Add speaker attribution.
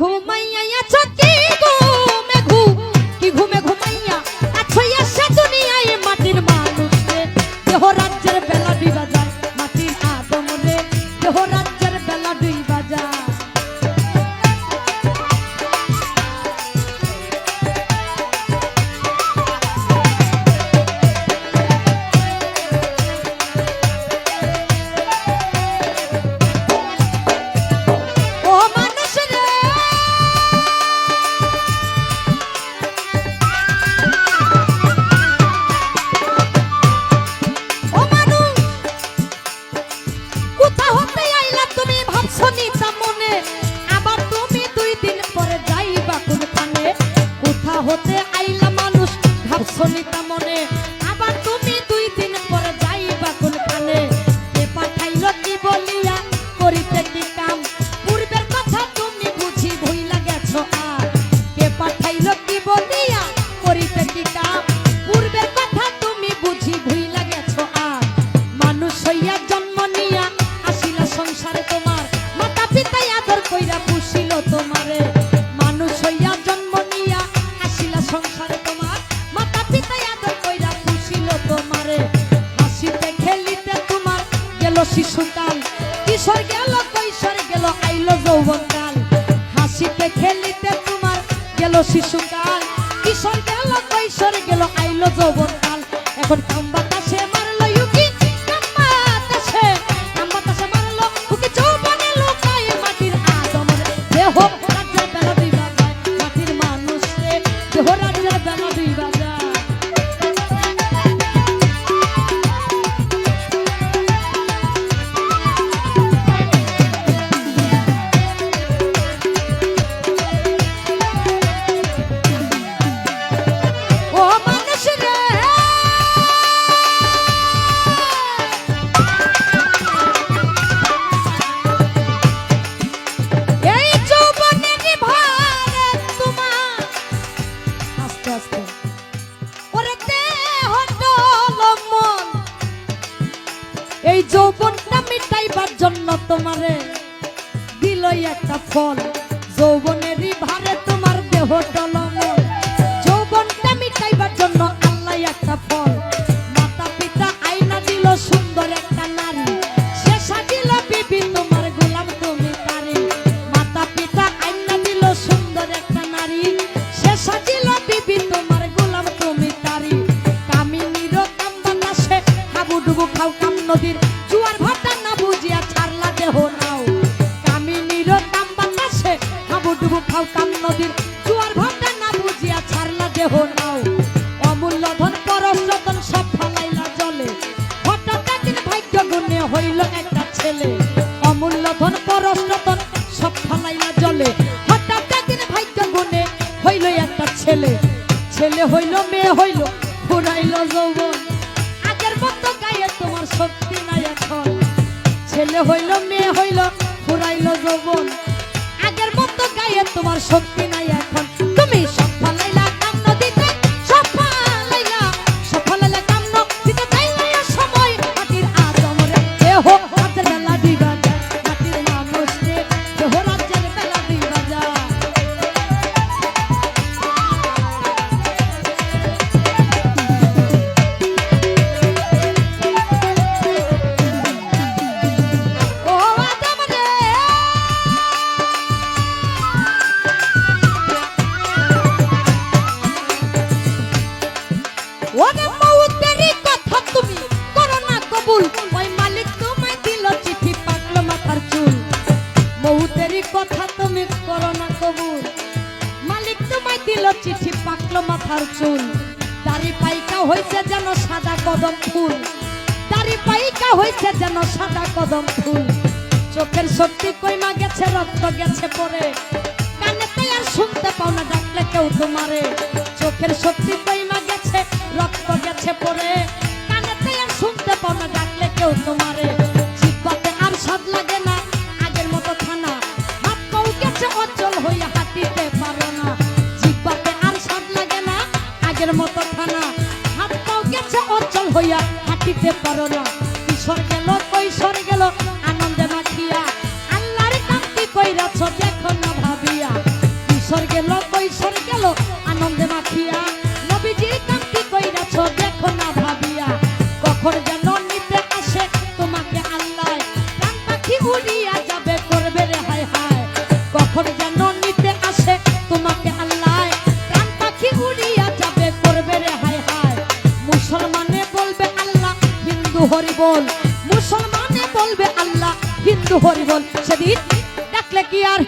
Speaker 1: ঘুমাইয়া আছো ভাবছ নিতা মনে শিশুকাল। কিশোর গেল, কৈশোর গেল, আইল যৌবনকাল। হাসিতে, খেলিতে তোমার গেল শিশুকাল। কিশোর গেল, কৈশোর গেল, আইল যৌবনকাল। এখন কাম যৌবনটা মিটাইবার জন্য তোমারে দিলই একটা ফল। যৌবনেরই ভারে তোমার দেহ টলমল দেহ নাও। কামিনীর কাম বাতাসে হাবুডুবু খাও কাম নদীর জুয়ার ভাটা না বুঝিয়া নাও। অমূল্য ধন পরশ সব ফালাইলা জলে। হঠাৎ একদিন ভাগ্য হইল একটা ছেলে। অমূল্য ধন পরশ রতন সব ফালাইলা জলে। হঠাৎ একদিন ভাগ্য গুণে হইল একটা ছেলে। ছেলে হইল, মেয়ে হইল, ফুরাইল যৌবন। আগের মতো গায়ে তোমার শক্তি নাই এখন। ছেলে হইল মেয়ে হইল ফুরাইল যৌবন। আগের মতো গায়ে তোমার শক্তি নাই এখন মাথার চুল। দাড়ি পাইকা হয়েছে যেন সাদা কদম ফুল। দাড়ি পাইকা হয়েছে যেন সাদা কদম ফুল। চোখের শক্তি কইমা গেছে, রক্ত গেছে পরে। কানে আর শুনতে পাও না, ডাকলে কেউ তোমারে। চোখের শক্তি কইমা হইয়া হাঁটিতে পারো না। কিশোর গেল, কৈশোর গেল, আনন্দে মাখিয়া। আল্লাহর কান্তি কইরাছ, দেখো না ভাবিয়া। কিশোর গেল বল মুসলমানে বলবে আল্লাহ হিন্দু হরি বল। সেদিন দেখলে কি আর